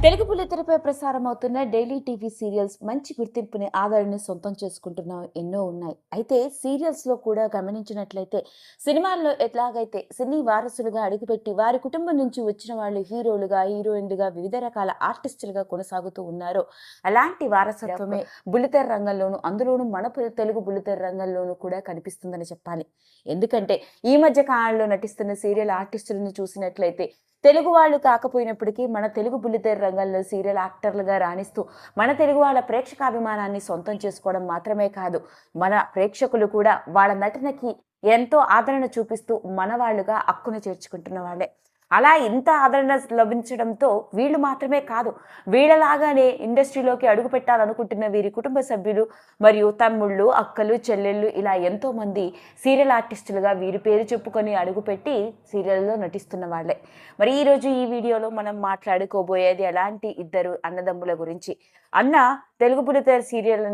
బుల్లితెరపై ప్రసారం అవుతున్న daily TV serials మంచి గుర్తింపుని ఆదరణని సొంతం చేసుకుంటున్న ఎన్నో ఉన్నాయి. అయితే సీరియల్స్లో కూడా గమనించినట్లయితే సినిమాల్లో ఎట్లాగైతే సినీ వారసులుగా అడుగుపెట్టి వారి కుటుంబం నుంచి వచ్చిన వాళ్ళు హీరోలుగా హీరోయిన్లుగా వివిధ రకాల ఆర్టిస్టులుగా కొనసాగుతూ ఉన్నారో అలాంటి వారసత్వమే బుల్లితెర రంగంలోను అందులోనూ మన తెలుగు బుల్లితెర రంగంలోనూ కూడా కనిపిస్తుందని చెప్పాలి. ఎందుకంటే ఈ మధ్య కాలంలో నటిస్తున్న సీరియల్ ఆర్టిస్టులను చూసినట్లయితే తెలుగు వాళ్ళు కాకపోయినప్పటికీ మన తెలుగు బుల్లితెర రంగంలో సీరియల్ యాక్టర్లుగా రాణిస్తూ మన తెలుగు వాళ్ళ ప్రేక్షకాభిమానాన్ని సొంతం చేసుకోవడం మాత్రమే కాదు మన ప్రేక్షకులు కూడా వాళ్ళ నటనకి ఎంతో ఆదరణ చూపిస్తూ మన వాళ్ళుగా హక్కును చేర్చుకుంటున్న వాళ్ళే. అలా ఇంత ఆదరణ లభించడంతో వీళ్ళు మాత్రమే కాదు వీళ్ళలాగానే ఇండస్ట్రీలోకి అడుగు పెట్టాలనుకుంటున్న వీరి కుటుంబ సభ్యులు మరియు తమ్ముళ్ళు అక్కలు చెల్లెళ్ళు ఇలా ఎంతోమంది సీరియల్ ఆర్టిస్టులుగా వీరి పేరు చెప్పుకొని అడుగుపెట్టి సీరియల్లో నటిస్తున్న వాళ్ళే. మరి ఈరోజు ఈ వీడియోలో మనం మాట్లాడుకోబోయేది ఎలాంటి ఇద్దరు అన్నదమ్ముల గురించి. అన్న తెలుగు బుల్లితెర సీరియల్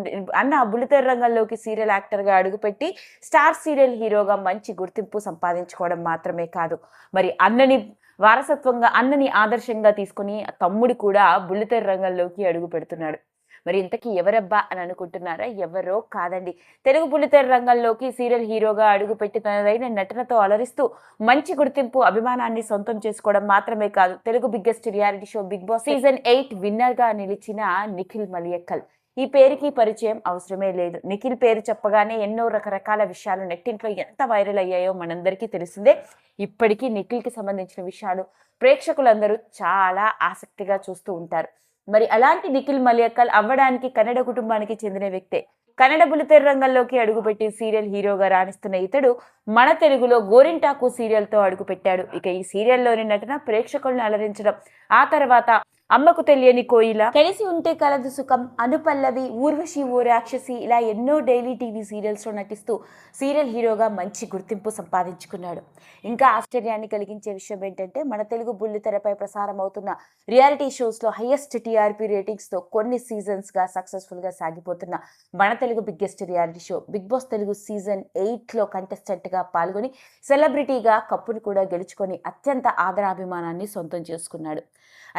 అన్న బులితెర రంగంలోకి సీరియల్ యాక్టర్గా అడుగుపెట్టి స్టార్ సీరియల్ హీరోగా మంచి గుర్తింపు సంపాదించుకోవడం మాత్రమే కాదు. మరి అన్నని వారసత్వంగా అన్నని ఆదర్శంగా తీసుకుని తమ్ముడు కూడా బుల్లితెర రంగంలోకి అడుగు పెడుతున్నాడు. మరి ఇంతకీ ఎవరబ్బా అని అనుకుంటున్నారా? ఎవరో కాదండి. తెలుగు బుల్లితెర రంగంలోకి సీరియల్ హీరోగా అడుగుపెట్టి తనదైన నటనతో అలరిస్తూ మంచి గుర్తింపు అభిమానాన్ని సొంతం చేసుకోవడం మాత్రమే కాదు Telugu biggest reality show Bigg Boss season eight విన్నర్గా నిలిచిన నిఖిల్ మలియక్కల్. ఈ పేరుకి పరిచయం అవసరమే లేదు. నిఖిల్ పేరు చెప్పగానే ఎన్నో రకరకాల విషయాలు నెట్టింట్లో ఎంత వైరల్ అయ్యాయో మనందరికీ తెలిసిందే. ఇప్పటికీ నిఖిల్కి సంబంధించిన విషయాలు ప్రేక్షకులందరూ చాలా ఆసక్తిగా చూస్తూ ఉంటారు. మరి అలాంటి నిఖిల్ మలియక్కల్ అవ్వడానికి కన్నడ కుటుంబానికి చెందిన వ్యక్తే. కన్నడ బులితెర రంగంలోకి అడుగుపెట్టి సీరియల్ హీరోగా రాణిస్తున్న ఇతడు మన తెలుగులో గోరింటాకు సీరియల్తో అడుగుపెట్టాడు. ఇక ఈ సీరియల్లోని నటన ప్రేక్షకులను అలరించడం ఆ తర్వాత అమ్మకు తెలియని కోయిల. కలిసి ఉంటే కలదు సుఖం అనుపల్లవి ఊర్వశి ఓ రాక్షసి ఇలా ఎన్నో డైలీ టీవీ సీరియల్స్లో నటిస్తూ సీరియల్ హీరోగా మంచి గుర్తింపు సంపాదించుకున్నాడు. ఇంకా ఆశ్చర్యాన్ని కలిగించే విషయం ఏంటంటే మన తెలుగు బుల్లితెరపై ప్రసారం అవుతున్న రియాలిటీ షోస్లో హైయెస్ట్ టీఆర్పీ రేటింగ్స్తో కొన్ని సీజన్స్గా సక్సెస్ఫుల్గా సాగిపోతున్న మన Telugu biggest reality show Bigg Boss Telugu season ఎయిట్లో కంటెస్టెంట్గా పాల్గొని సెలబ్రిటీగా కప్పును కూడా గెలుచుకొని అత్యంత ఆదరాభిమానాన్ని సొంతం చేసుకున్నాడు.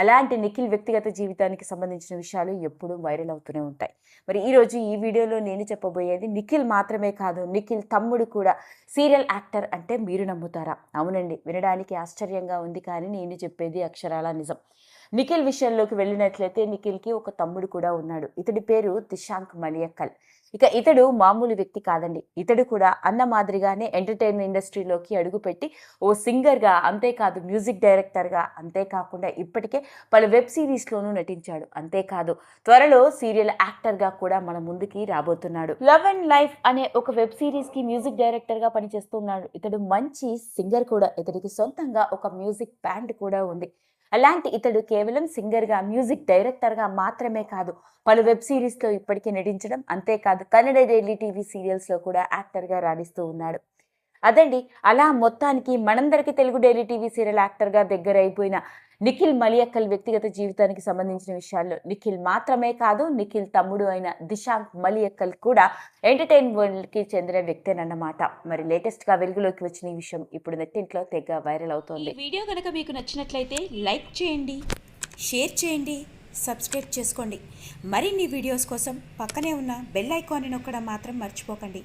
అలాంటి నిఖిల్ వ్యక్తిగత జీవితానికి సంబంధించిన విషయాలు ఎప్పుడూ వైరల్ అవుతూనే ఉంటాయి. మరి ఈరోజు ఈ వీడియోలో నేను చెప్పబోయేది నిఖిల్ మాత్రమే కాదు నిఖిల్ తమ్ముడు కూడా సీరియల్ యాక్టర్ అంటే మీరు నమ్ముతారా? అవునండి వినడానికి ఆశ్చర్యంగా ఉంది కానీ నేను చెప్పేది అక్షరాల నిజం. నిఖిల్ విషయంలోకి వెళ్ళినట్లయితే నిఖిల్కి ఒక తమ్ముడు కూడా ఉన్నాడు. ఇతడి పేరు దిశాంక్ మలియక్కల్. ఇక ఇతడు మామూలు వ్యక్తి కాదండి. ఇతడు కూడా అన్న మాదిరిగానే ఎంటర్టైన్మెంట్ ఇండస్ట్రీలోకి అడుగుపెట్టి ఓ సింగర్గా అంతేకాదు మ్యూజిక్ డైరెక్టర్గా అంతేకాకుండా ఇప్పటికే పలు వెబ్ సిరీస్లోనూ నటించాడు. అంతేకాదు త్వరలో సీరియల్ యాక్టర్గా కూడా మన ముందుకి రాబోతున్నాడు. లవ్ అండ్ లైఫ్ అనే ఒక వెబ్ సిరీస్కి మ్యూజిక్ డైరెక్టర్గా పనిచేస్తున్నాడు. ఇతడు మంచి సింగర్ కూడా. ఇతడికి సొంతంగా ఒక మ్యూజిక్ బ్యాండ్ కూడా ఉంది. అలాంటి ఇతడు కేవలం సింగర్గా మ్యూజిక్ డైరెక్టర్గా మాత్రమే కాదు పలు వెబ్ సిరీస్లో ఇప్పటికీ నటించడం అంతేకాదు కన్నడ డైలీ టీవీ సీరియల్స్లో కూడా యాక్టర్గా రాణిస్తూ ఉన్నాడు. అదండి అలా మొత్తానికి మనందరికీ తెలుగు డైలీ టీవీ సీరియల్ యాక్టర్గా దగ్గర అయిపోయిన నిఖిల్ మలియక్కల్ వ్యక్తిగత జీవితానికి సంబంధించిన విషయాల్లో నిఖిల్ మాత్రమే కాదు నిఖిల్ తమ్ముడు అయిన దిశాంక్ మలియక్కల్ కూడా ఎంటర్టైన్ వరల్డ్కి చెందిన వ్యక్తేనన్నమాట. మరి లేటెస్ట్గా వెలుగులోకి వచ్చిన ఈ విషయం ఇప్పుడు నెట్టింట్లో తెగ వైరల్ అవుతోంది. వీడియో కనుక మీకు నచ్చినట్లయితే లైక్ చేయండి షేర్ చేయండి సబ్స్క్రైబ్ చేసుకోండి. మరిన్ని వీడియోస్ కోసం పక్కనే ఉన్న బెల్ ఐకాన్ని నొక్కడం మాత్రం మర్చిపోకండి.